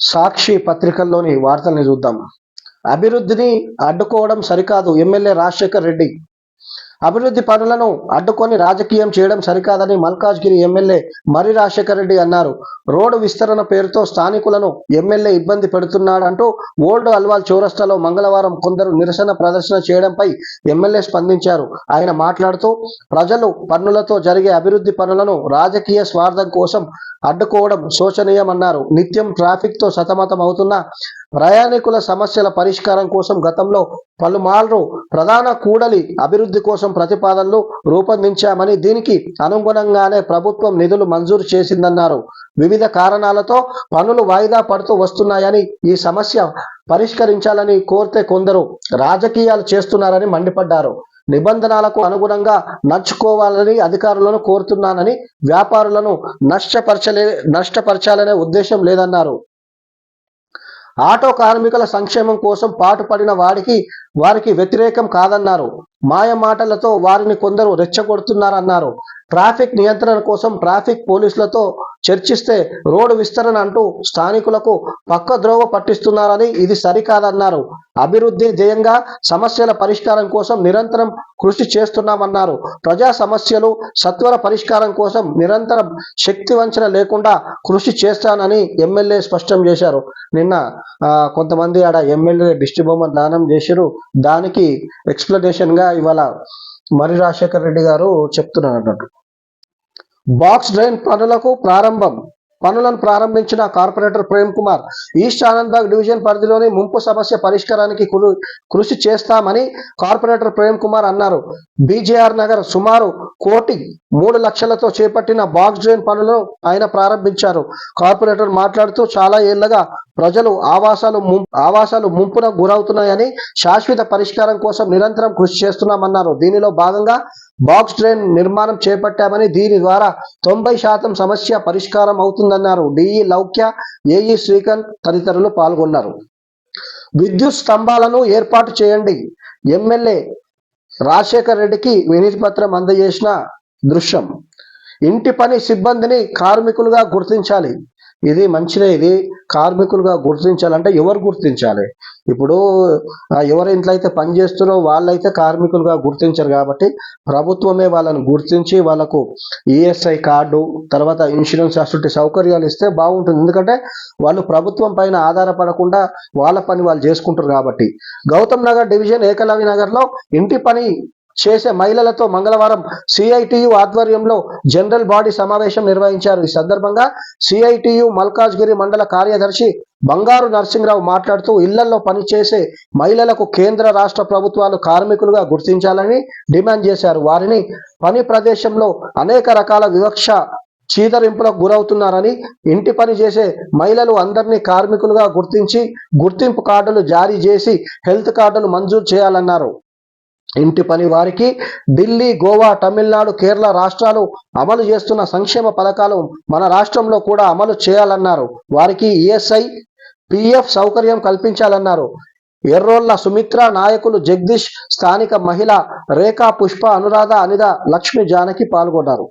సాక్షి పత్రికల్లోని వార్తల్ని చూద్దాం. అభివృద్ధిని అడ్డుకోవడం సరికాదు ఎమ్మెల్యే రాజశేఖర్ రెడ్డి. అభివృద్ధి పనులను అడ్డుకొని రాజకీయం చేయడం సరికాదని మల్కాజ్గిరి ఎమ్మెల్యే మరి రాజశేఖర్ రెడ్డి అన్నారు. రోడ్డు విస్తరణ పేరుతో స్థానికులను ఎమ్మెల్యే ఇబ్బంది పెడుతున్నాడంటూ ఓల్డ్ అల్వాల్ చౌరస్తాలో మంగళవారం కొందరు నిరసన ప్రదర్శన చేయడంపై ఎమ్మెల్యే స్పందించారు. ఆయన మాట్లాడుతూ ప్రజలు పన్నులతో జరిగే అభివృద్ధి పనులను రాజకీయ స్వార్థం కోసం అడ్డుకోవడం శోచనీయమన్నారు. నిత్యం ట్రాఫిక్తో సతమతం అవుతున్న ప్రయాణికుల సమస్యల పరిష్కారం కోసం గతంలో పలుమార్లు ప్రధాన కూడలి అభివృద్ధి కోసం ప్రతిపాదనలు రూపొందించామని దీనికి అనుగుణంగానే ప్రభుత్వం నిధులు మంజూరు చేసిందన్నారు. వివిధ కారణాలతో పనులు వాయిదా పడుతూ వస్తున్నాయని ఈ సమస్య పరిష్కరించాలని కోరితే కొందరు రాజకీయాలు చేస్తున్నారని మండిపడ్డారు. నిబంధనలకు అనుగుణంగా నడుచుకోవాలని అధికారులను కోరుతున్నానని వ్యాపారులను నష్టపరచలే నష్టపరచాలనే ఉద్దేశం లేదన్నారు. ఆటో కార్మికుల సంక్షేమం కోసం పాటుపడిన వాడికి వారికి వ్యతిరేకం కాదన్నారు. మాయ మాటలతో వారిని కొందరు రెచ్చగొడుతున్నారన్నారు. ట్రాఫిక్ నియంత్రణ కోసం ట్రాఫిక్ పోలీసులతో చర్చిస్తే రోడ్డు విస్తరణ అంటూ స్థానికులకు పక్క ద్రోవ పట్టిస్తున్నారని ఇది సరికాదన్నారు. అభివృద్ధి ధ్యేయంగా సమస్యల పరిష్కారం కోసం నిరంతరం కృషి చేస్తున్నామన్నారు. ప్రజా సమస్యలు సత్వర పరిష్కారం కోసం నిరంతరం శక్తి వంచన లేకుండా కృషి చేస్తానని ఎమ్మెల్యే స్పష్టం చేశారు. నిన్న కొంతమంది ఆడ ఎమ్మెల్యే దిష్టిబొమ్మ దానం చేశారు దానికి ఎక్స్ప్లెనేషన్గా ఇవాళ మరి రాజశేఖర్ రెడ్డి గారు చెప్తున్నారు అన్నట్టు. బాక్స్ డ్రైన్ పనులకు ప్రారంభం. పనులను ప్రారంభించిన corporator Prem Kumar east Anandbagh division పరిధిలోని ముంపు సమస్య పరిష్కారానికి కృ- కృషి చేస్తామని కార్పొరేటర్ ప్రేమ్ కుమార్ అన్నారు. బీజేఆర్ నగర్ సుమారు కోటి మూడు లక్షలతో చేపట్టిన బాక్స్ డ్రైన్ పనులను ఆయన ప్రారంభించారు. కార్పొరేటర్ మాట్లాడుతూ చాలా ఏళ్ళగా ప్రజలు ఆవాసాలు ఆవాసాలు ముంపున గురవుతున్నాయని శాశ్వత పరిష్కారం కోసం నిరంతరం కృషి చేస్తున్నామన్నారు. దీనిలో భాగంగా బాక్స్ డ్రైన్ నిర్మాణం చేపట్టామని దీని ద్వారా తొంభై శాతం సమస్య పరిష్కారం అవుతుందన్నారు. D E Loukya A E Srikanth తదితరులు పాల్గొన్నారు. విద్యుత్ స్తంభాలను ఏర్పాటు చేయండి. ఎమ్మెల్యే రాజశేఖర్ రెడ్డికి వినతి పత్రం అందజేసిన దృశ్యం. ఇంటి పని సిబ్బందిని కార్మికులుగా గుర్తించాలి. ఇది మంచిదే ఇది కార్మికులుగా గుర్తించాలంటే ఎవరు గుర్తించాలి? ఇప్పుడు ఎవరి ఇంట్లో అయితే పని చేస్తున్నారో వాళ్ళైతే కార్మికులుగా గుర్తించరు కాబట్టి ప్రభుత్వమే వాళ్ళని గుర్తించి వాళ్ళకు ఈఎస్ఐ కార్డు తర్వాత ఇన్సూరెన్స్ అటువంటి సౌకర్యాలు ఇస్తే బాగుంటుంది. ఎందుకంటే వాళ్ళు ప్రభుత్వం పైన ఆధారపడకుండా వాళ్ళ పని వాళ్ళు చేసుకుంటారు కాబట్టి. గౌతమ్ నగర్ డివిజన్ ఏకలవ్య నగర్లో ఇంటి పని చేసే మహిళలతో మంగళవారం సిఐటియు ఆధ్వర్యంలో జనరల్ బాడీ సమావేశం నిర్వహించారు. ఈ సందర్భంగా సిఐటియు మల్కాజ్గిరి మండల కార్యదర్శి బంగారు నరసింహరావు మాట్లాడుతూ ఇళ్ళలో పనిచేసే మహిళలకు కేంద్ర రాష్ట్ర ప్రభుత్వాలు కార్మికులుగా గుర్తించాలని డిమాండ్ చేశారు. వారిని పని ప్రదేశంలో అనేక రకాల వివక్ష చీదరింపులకు గురవుతున్నారని ఇంటి పని చేసే మహిళలు అందరినీ కార్మికులుగా గుర్తించి గుర్తింపు కార్డులు జారీ చేసి హెల్త్ కార్డులు మంజూరు చేయాలన్నారు. ఇంటి పని వారికి ఢిల్లీ గోవా తమిళనాడు కేరళ రాష్ట్రాలు అమలు చేస్తున్న సంక్షేమ పథకాలు మన రాష్ట్రంలో కూడా అమలు చేయాలన్నారు. వారికి ఈఎస్ఐ పిఎఫ్ సౌకర్యం కల్పించాలన్నారు. ఎర్రోళ్ళ సుమిత్ర నాయకులు జగదీష్ స్థానిక మహిళ రేఖా పుష్ప అనురాధ అనిద లక్ష్మి జానకి పాల్గొన్నారు.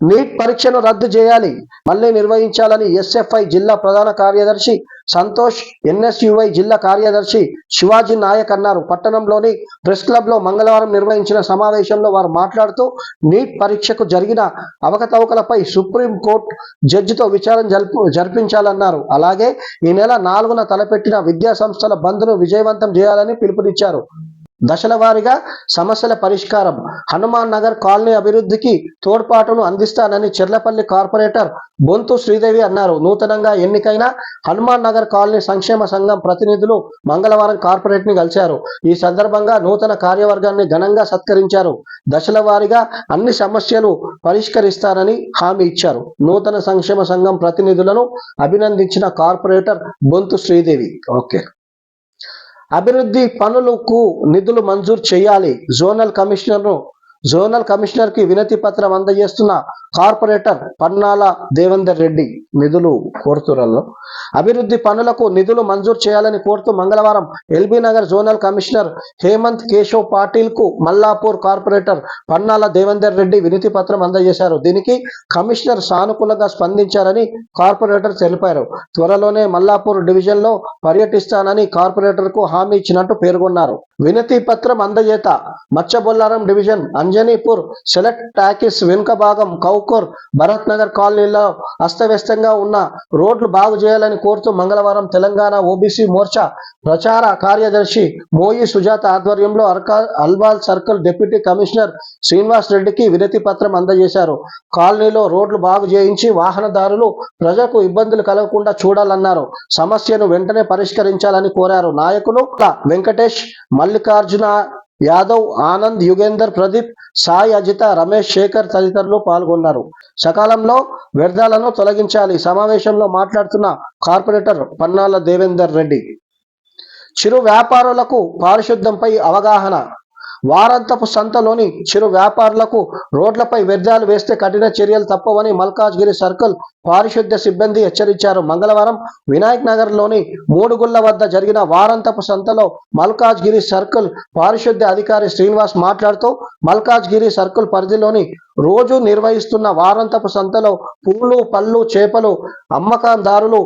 నీట్ పరీక్షను రద్దు చేయాలి. మళ్ళీ నిర్వహించాలని ఎస్ఎఫ్ఐ జిల్లా ప్రధాన కార్యదర్శి సంతోష్ ఎన్ఎస్యుఐ జిల్లా కార్యదర్శి శివాజీ నాయక్ అన్నారు. పట్టణంలోని ప్రెస్ క్లబ్లో మంగళవారం నిర్వహించిన సమావేశంలో వారు మాట్లాడుతూ నీట్ పరీక్షకు జరిగిన అవకతవకలపై సుప్రీం కోర్టు జడ్జితో విచారణ జరుపు జరిపించాలన్నారు. అలాగే ఈ నెల నాలుగున తలపెట్టిన విద్యా సంస్థల బంద్ను విజయవంతం చేయాలని పిలుపునిచ్చారు. దశల వారీగా సమస్యల పరిష్కారం. హనుమాన్ నగర్ కాలనీ అభివృద్ధికి తోడ్పాటును అందిస్తానని చెర్లపల్లి కార్పొరేటర్ బొంతు శ్రీదేవి అన్నారు. నూతనంగా ఎన్నికైన హనుమాన్ నగర్ కాలనీ సంక్షేమ సంఘం ప్రతినిధులు మంగళవారం కార్పొరేట్ని కలిశారు. ఈ సందర్భంగా నూతన కార్యవర్గాన్ని ఘనంగా సత్కరించారు. దశల వారీగా అన్ని సమస్యలు పరిష్కరిస్తానని హామీ ఇచ్చారు. నూతన సంక్షేమ సంఘం ప్రతినిధులను అభినందించిన కార్పొరేటర్ బొంతు శ్రీదేవి. ఓకే. అభివృద్ధి పనులకు నిధులు మంజూరు చేయాలి. జోనల్ కమిషనర్ను జోనల్ కమిషనర్కి వినతి పత్రం అందజేస్తున్న కార్పొరేటర్ పన్నాల దేవేందర్ రెడ్డి నిధులు కోరుతురల్లో అభివృద్ధి పనులకు నిధులు మంజూరు చేయాలని కోరుతూ మంగళవారం LB Nagar zonal commissioner Hemant Keshav పాటిల్కు Mallapur corporator Pannala Devender Reddy వినతి పత్రం అందజేశారు. దీనికి కమిషనర్ సానుకూలంగా స్పందించారని కార్పొరేటర్ తెలిపారు. త్వరలోనే మల్లాపూర్ డివిజన్లో పర్యటిస్తానని కార్పొరేటర్కు హామీ ఇచ్చినట్టు పేర్కొన్నారు. వినతి పత్రం అందజేత Machabollaram division Anjanipur select talkies వెనుక భాగం కౌకూర్ భరత్ నగర్ కాలనీలో అస్తవ్యస్తంగా ఉన్న రోడ్లు బాగు చేయాలని కోరుతూ మంగళవారం తెలంగాణ ఓబీసీ మోర్చా ప్రచార కార్యదర్శి మోయి సుజాత ఆధ్వర్యంలో Arka Alwal circle deputy commissioner Srinivas రెడ్డికి వినతి పత్రం అందజేశారు. కాలనీలో రోడ్లు బాగు చేయించి వాహనదారులు ప్రజలకు ఇబ్బందులు కలగకుండా చూడాలన్నారు. సమస్యను వెంటనే పరిష్కరించాలని కోరారు. నాయకులు వెంకటేష్ మల్లికార్జున యాదవ్ ఆనంద్ యుగేందర్ ప్రదీప్ సాయి అజిత రమేష్ శేఖర్ తదితరులు పాల్గొన్నారు. సకాలంలో వ్యర్థాలను తొలగించాలి. సమావేశంలో మాట్లాడుతున్న కార్పొరేటర్ పన్నాల దేవేందర్ రెడ్డి. చిరు వ్యాపారులకు పారిశుద్ధ్యంపై అవగాహన వారంతపు సంతలోని చిరు వ్యాపారులకు రోడ్లపై వ్యర్థాలు వేస్తే కఠిన చర్యలు తప్పవని మల్కాజ్గిరి సర్కిల్ పారిశుద్ధ్య సిబ్బంది హెచ్చరించారు. మంగళవారం వినాయక్ నగర్లోని మూడుగుళ్ళ వద్ద జరిగిన వారంతపు సంతలో మల్కాజ్గిరి సర్కిల్ పారిశుద్ధ్య అధికారి శ్రీనివాస్ మాట్లాడుతూ మల్కాజ్గిరి సర్కిల్ పరిధిలోని రోజు నిర్వహిస్తున్న వారంతపు సంతలో పూలు పళ్ళు చేపలు అమ్మకందారులు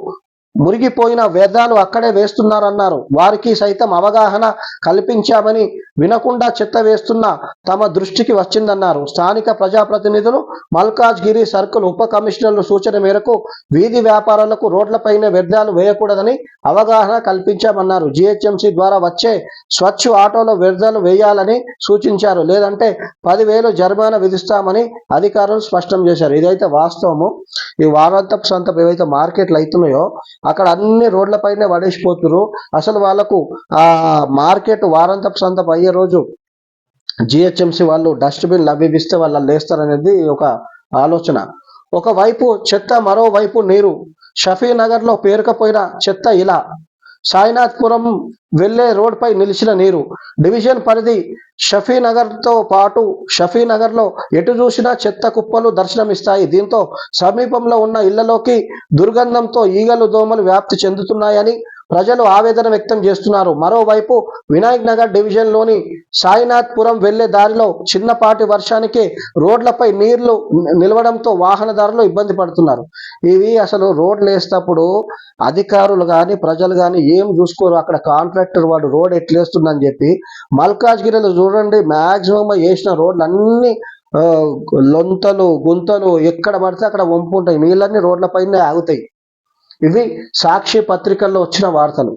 మురిగిపోయిన వ్యర్థాలు అక్కడే వేస్తున్నారన్నారు. వారికి సైతం అవగాహన కల్పించామని వినకుండా చెత్త వేస్తున్న తమ దృష్టికి వచ్చిందన్నారు. స్థానిక ప్రజాప్రతినిధులు మల్కాజ్గిరి సర్కిల్ ఉప కమిషనర్ల సూచన మేరకు వీధి వ్యాపారాలకు రోడ్లపైన వ్యర్థాలు వేయకూడదని అవగాహన కల్పించామన్నారు. జిహెచ్ఎంసి ద్వారా వచ్చే స్వచ్ఛ ఆటోలో వ్యర్థాలు వేయాలని సూచించారు. లేదంటే పదివేలు జరిమానా విధిస్తామని అధికారులు స్పష్టం చేశారు. ఇదైతే వాస్తవము. ఈ వారాంతపు సంతపు ఏవైతే మార్కెట్లు అవుతున్నాయో అక్కడ అన్ని రోడ్లపైనే పడేసిపోతున్నారు అసలు వాళ్ళకు ఆ మార్కెట్ వారాంతపు సంతపు అయ్యే రోజు జిహెచ్ఎంసి వాళ్ళు డస్ట్బిన్ అవి వాళ్ళు లేస్తారనేది ఒక ఆలోచన. ఒకవైపు చెత్త మరోవైపు నీరు. షఫీ నగర్లో పేరుకపోయిన చెత్త ఇలా సాయినాథ్పురం వెళ్ళే రోడ్డుపై నిలిచిన నీరు డివిజన్ పరిధి షఫీనగర్తో పాటు షఫీనగర్లో ఎటు చూసినా చెత్త కుప్పలు దర్శనమిస్తాయి. దీంతో సమీపంలో ఉన్న ఇళ్ళలోకి దుర్గంధంతో ఈగలు దోమలు వ్యాప్తి చెందుతున్నాయని ప్రజలు ఆవేదన వ్యక్తం చేస్తున్నారు. మరోవైపు వినాయక్ నగర్ డివిజన్లోని సాయినాథ్పురం వెళ్ళే దారిలో చిన్నపాటి వర్షానికి రోడ్లపై నీళ్ళు నిలవడంతో వాహనదారులు ఇబ్బంది పడుతున్నారు. ఇవి అసలు రోడ్లు వేసేటప్పుడు అధికారులు కానీ ప్రజలు కానీ ఏం చూసుకోరు. అక్కడ కాంట్రాక్టర్ వాడు రోడ్ ఎట్లేస్తుందని చెప్పి మల్కాజ్గిరిలో చూడండి. మ్యాక్సిమం వేసిన రోడ్లు అన్ని లొంతలు గుంతలు ఎక్కడ పడితే అక్కడ వంపు ఉంటాయి నీళ్ళన్నీ రోడ్లపైనే ఆగుతాయి. ఇవి సాక్షి పత్రికల్లో వచ్చిన వార్తలు.